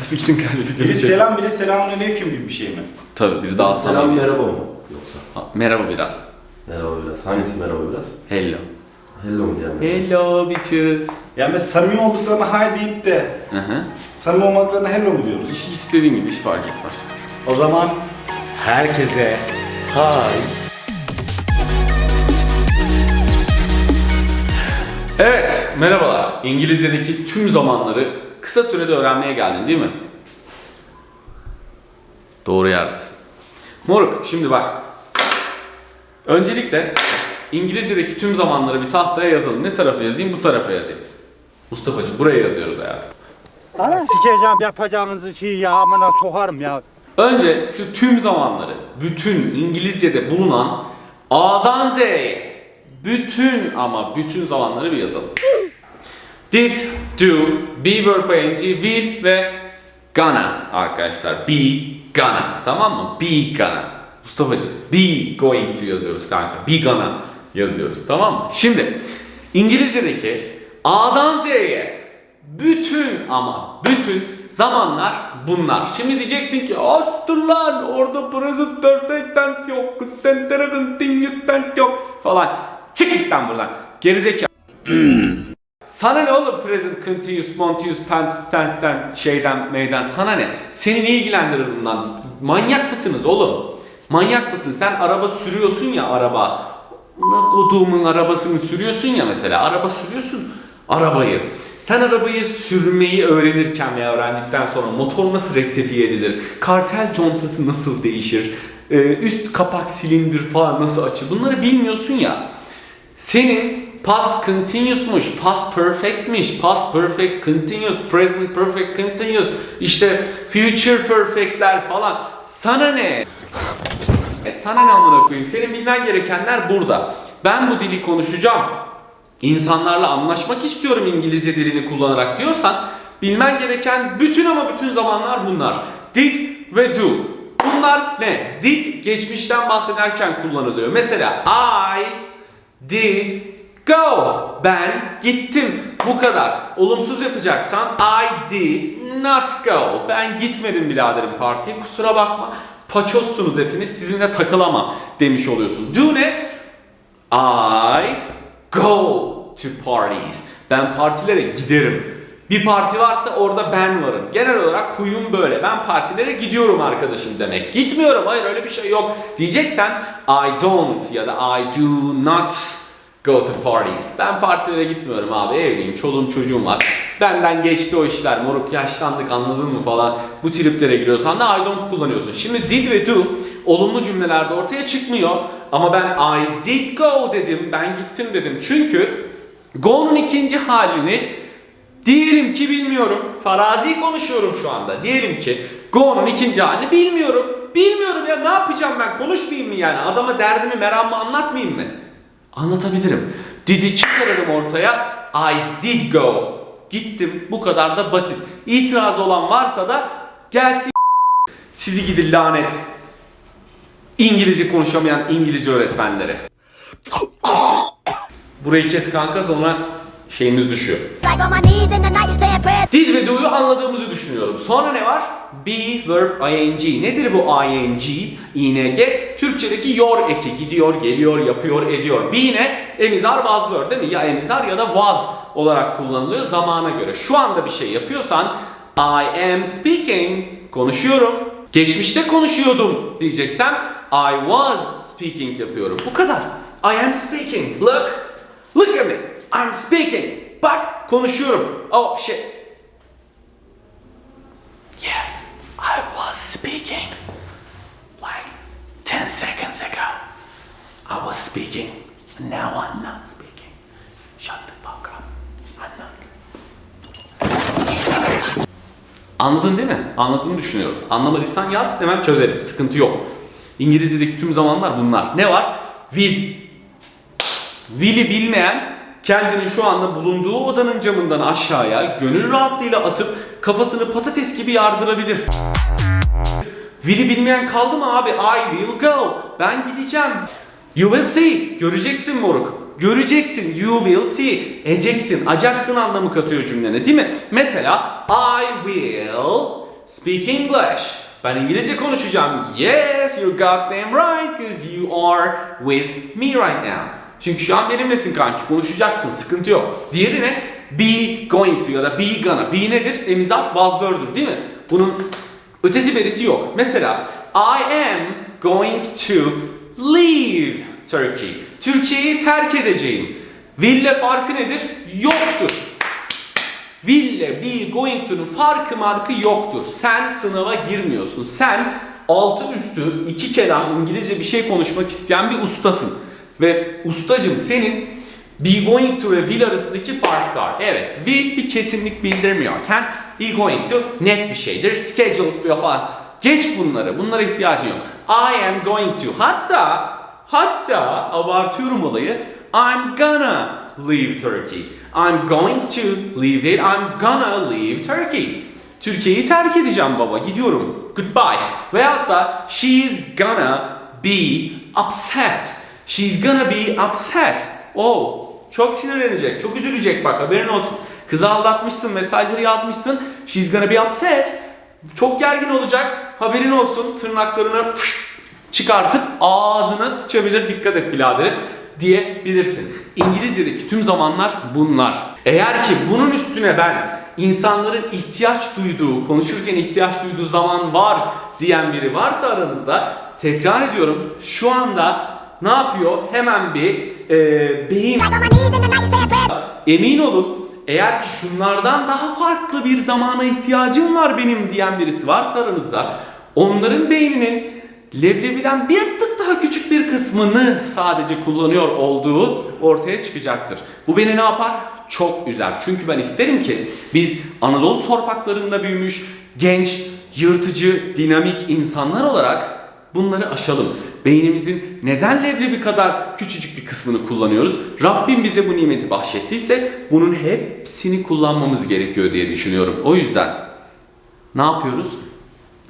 Fikrin geldi Biri selam biri selamünaleyküm gibi bir şey mi? Tabii biri daha Selam selam. merhaba mı yoksa? Ha, Merhaba biraz. Merhaba biraz. Hangisi merhaba biraz? Hello. Hello mu diyen merhaba? Hello bitches. Yani mesela samimi olduklarına hay deyip de Hı hı. samimi olmaklarına hello mu diyoruz? İş istediğin gibi hiç fark etmez. O zaman herkese hay. Evet, merhabalar. İngilizce'deki tüm zamanları kısa sürede öğrenmeye geldin değil mi? Doğru yerdesin. Moruk, şimdi bak. Öncelikle İngilizce'deki tüm zamanları bir tahtaya yazalım. Ne tarafa yazayım, bu tarafa yazayım. Mustafa'cığım buraya yazıyoruz hayatım. Sikeceğim yapacağınızı şeyi ya amına sokarım ya. Önce şu tüm zamanları, bütün İngilizce'de bulunan A'dan Z'ye, bütün ama bütün zamanları bir yazalım. Did, do, be verb ing, will ve gonna arkadaşlar. Be, gonna. Tamam mı? Be gonna. Mustafa'cığım be going to yazıyoruz kanka. Be gonna yazıyoruz. Tamam mı? Şimdi İngilizce'deki A'dan Z'ye bütün ama bütün zamanlar bunlar. Şimdi diyeceksin ki astır lan orada present perfect tense yok. Continuous tense yok falan. Çık git lan buradan. Gerizekalı. Sana ne oğlum present continuous, past tense'den, şeyden, meyden sana ne? Seni ne ilgilendirir bundan? Manyak mısınız oğlum? Manyak mısın? Sen araba sürüyorsun ya araba. Koduğumun arabasını sürüyorsun ya mesela. Araba sürüyorsun arabayı. Sen arabayı sürmeyi öğrenirken veya öğrendikten sonra motor nasıl rektifiye edilir? Kartel contası nasıl değişir? Ee, üst kapak silindir falan nasıl açılır? Bunları bilmiyorsun ya. Senin past continuous'muş, past perfect'miş, past perfect continuous, present perfect continuous, işte future perfect'ler falan. Sana ne? E sana ne amına koyayım? Senin bilmen gerekenler burada. Ben bu dili konuşacağım. İnsanlarla anlaşmak istiyorum İngilizce dilini kullanarak diyorsan bilmen gereken bütün ama bütün zamanlar bunlar. Did ve do. Bunlar ne? Did geçmişten bahsederken kullanılıyor. Mesela I did go. Ben gittim. Bu kadar. Olumsuz yapacaksan I did not go. Ben gitmedim biraderim partiye. Kusura bakma. Paçozsunuz hepiniz. Sizinle takılamam demiş oluyorsun. Do ne? I go to parties. Ben partilere giderim. Bir parti varsa orada ben varım. Genel olarak huyum böyle. Ben partilere gidiyorum arkadaşım demek. Gitmiyorum. Hayır öyle bir şey yok. Diyeceksen I don't ya da I do not go to parties. Ben partilere gitmiyorum abi. Evliyim. Çoluğum çocuğum var. Benden geçti o işler. Moruk yaşlandık anladın mı falan. Bu triplere giriyorsan da I don't kullanıyorsun. Şimdi did ve do olumlu cümlelerde ortaya çıkmıyor. Ama ben I did go dedim. Ben gittim dedim. Çünkü go'nun ikinci halini diyelim ki bilmiyorum. Farazi konuşuyorum şu anda. Diyelim ki go'nun ikinci halini bilmiyorum. Bilmiyorum ya ne yapacağım ben konuşmayayım mı yani? Adama derdimi meramımı anlatmayayım mı? Anlatabilirim. Did'i çıkarırım ortaya. I did go. Gittim. Bu kadar da basit. İtiraz olan varsa da gelsin sizi gidin lanet. İngilizce konuşamayan İngilizce öğretmenlere. Burayı kes kanka sonra şeyimiz düşüyor. Did ve do'yu anladığımızı düşünüyorum. Sonra ne var? Be, verb, ing. Nedir bu ing? ing. Türkçedeki yor eki. Gidiyor, geliyor, yapıyor, ediyor. Be ne? Emizar, was verb değil mi? Ya emizar ya da was olarak kullanılıyor zamana göre. Şu anda bir şey yapıyorsan I am speaking. Konuşuyorum. Geçmişte konuşuyordum diyeceksem I was speaking yapıyorum. Bu kadar. I am speaking. Look. Look at me. I'm speaking. Bak konuşuyorum. Oh shit. Yeah, I was speaking like 10 seconds ago. I was speaking. Now I'm not speaking. Shut the fuck up. I'm not. Anladın değil mi? Anladığını düşünüyorum. Anlamadıysan yaz hemen çözerim. Sıkıntı yok. İngilizce'deki tüm zamanlar bunlar. Ne var? Will. Will'i bilmeyen kendini şu anda bulunduğu odanın camından aşağıya gönül rahatlığıyla atıp kafasını patates gibi yardırabilir. Will'i bilmeyen kaldı mı abi? I will go. Ben gideceğim. You will see. Göreceksin moruk. Göreceksin. You will see. Eceksin. Acaksın anlamı katıyor cümlene değil mi? Mesela I will speak English. Ben İngilizce konuşacağım. Yes, you got them right because you are with me right now. Çünkü şu an benimlesin kanki. Konuşacaksın. Sıkıntı yok. Diğeri ne? Be going to ya da be gonna. Be nedir? Emizat buzzword'dur değil mi? Bunun ötesi berisi yok. Mesela I am going to leave Turkey. Türkiye'yi terk edeceğim. Ville farkı nedir? Yoktur. Ville, be, going to'nun farkı markı yoktur. Sen sınava girmiyorsun. Sen altı üstü iki kelam İngilizce bir şey konuşmak isteyen bir ustasın. Ve ustacım senin be going to ve will arasındaki farklar. Evet, will bir kesinlik bildirmiyorken be going to net bir şeydir. Scheduled bir falan. Geç bunları. Bunlara ihtiyacın yok. I am going to. Hatta hatta abartıyorum olayı. I'm gonna leave Turkey. I'm going to leave değil. I'm gonna leave Turkey. Türkiye'yi terk edeceğim baba. Gidiyorum. Goodbye. Veyahut da she's gonna be upset. She's gonna be upset. Oh, çok sinirlenecek, çok üzülecek bak haberin olsun. Kızı aldatmışsın, mesajları yazmışsın. She's gonna be upset. Çok gergin olacak. Haberin olsun. Tırnaklarını çıkartıp ağzına sıçabilir. Dikkat et biraderim diyebilirsin. İngilizce'deki tüm zamanlar bunlar. Eğer ki bunun üstüne ben insanların ihtiyaç duyduğu, konuşurken ihtiyaç duyduğu zaman var diyen biri varsa aranızda tekrar ediyorum şu anda ne yapıyor? Hemen bir e, beyin. Emin olun eğer ki şunlardan daha farklı bir zamana ihtiyacım var benim diyen birisi varsa aranızda onların beyninin leblebiden bir tık daha küçük bir kısmını sadece kullanıyor olduğu ortaya çıkacaktır. Bu beni ne yapar? Çok üzer. Çünkü ben isterim ki biz Anadolu torpaklarında büyümüş genç, yırtıcı, dinamik insanlar olarak Bunları aşalım. Beynimizin neden leblebi kadar küçücük bir kısmını kullanıyoruz? Rabbim bize bu nimeti bahşettiyse bunun hepsini kullanmamız gerekiyor diye düşünüyorum. O yüzden ne yapıyoruz?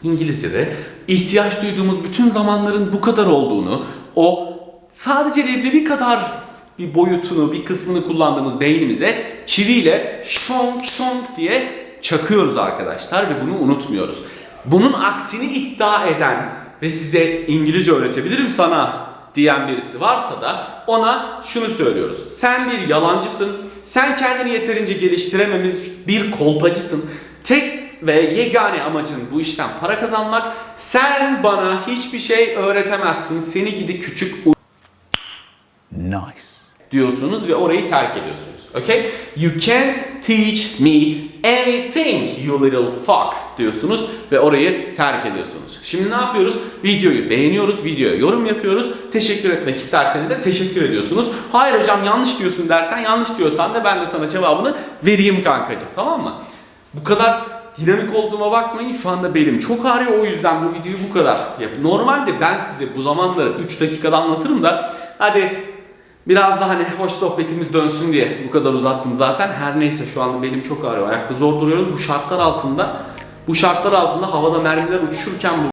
İngilizce'de ihtiyaç duyduğumuz bütün zamanların bu kadar olduğunu, o sadece leblebi kadar bir boyutunu, bir kısmını kullandığımız beynimize çiviyle şonk şonk diye çakıyoruz arkadaşlar ve bunu unutmuyoruz. Bunun aksini iddia eden ve size İngilizce öğretebilirim sana diyen birisi varsa da ona şunu söylüyoruz. Sen bir yalancısın. Sen kendini yeterince geliştirememiş bir kolpacısın. Tek ve yegane amacın bu işten para kazanmak. Sen bana hiçbir şey öğretemezsin. Seni gidi küçük Nice. diyorsunuz ve orayı terk ediyorsunuz. Okay? You can't teach me anything you little fuck diyorsunuz ve orayı terk ediyorsunuz. Şimdi ne yapıyoruz? Videoyu beğeniyoruz, videoya yorum yapıyoruz. Teşekkür etmek isterseniz de teşekkür ediyorsunuz. Hayır hocam yanlış diyorsun dersen yanlış diyorsan da ben de sana cevabını vereyim kankacığım tamam mı? Bu kadar dinamik olduğuma bakmayın. Şu anda belim çok ağrıyor o yüzden bu videoyu bu kadar yapıyorum. Normalde ben size bu zamanları 3 dakikada anlatırım da hadi Biraz da hani hoş sohbetimiz dönsün diye bu kadar uzattım zaten. Her neyse şu anda benim çok ağrıyor. Ayakta zor duruyorum. Bu şartlar altında bu şartlar altında havada mermiler uçuşurken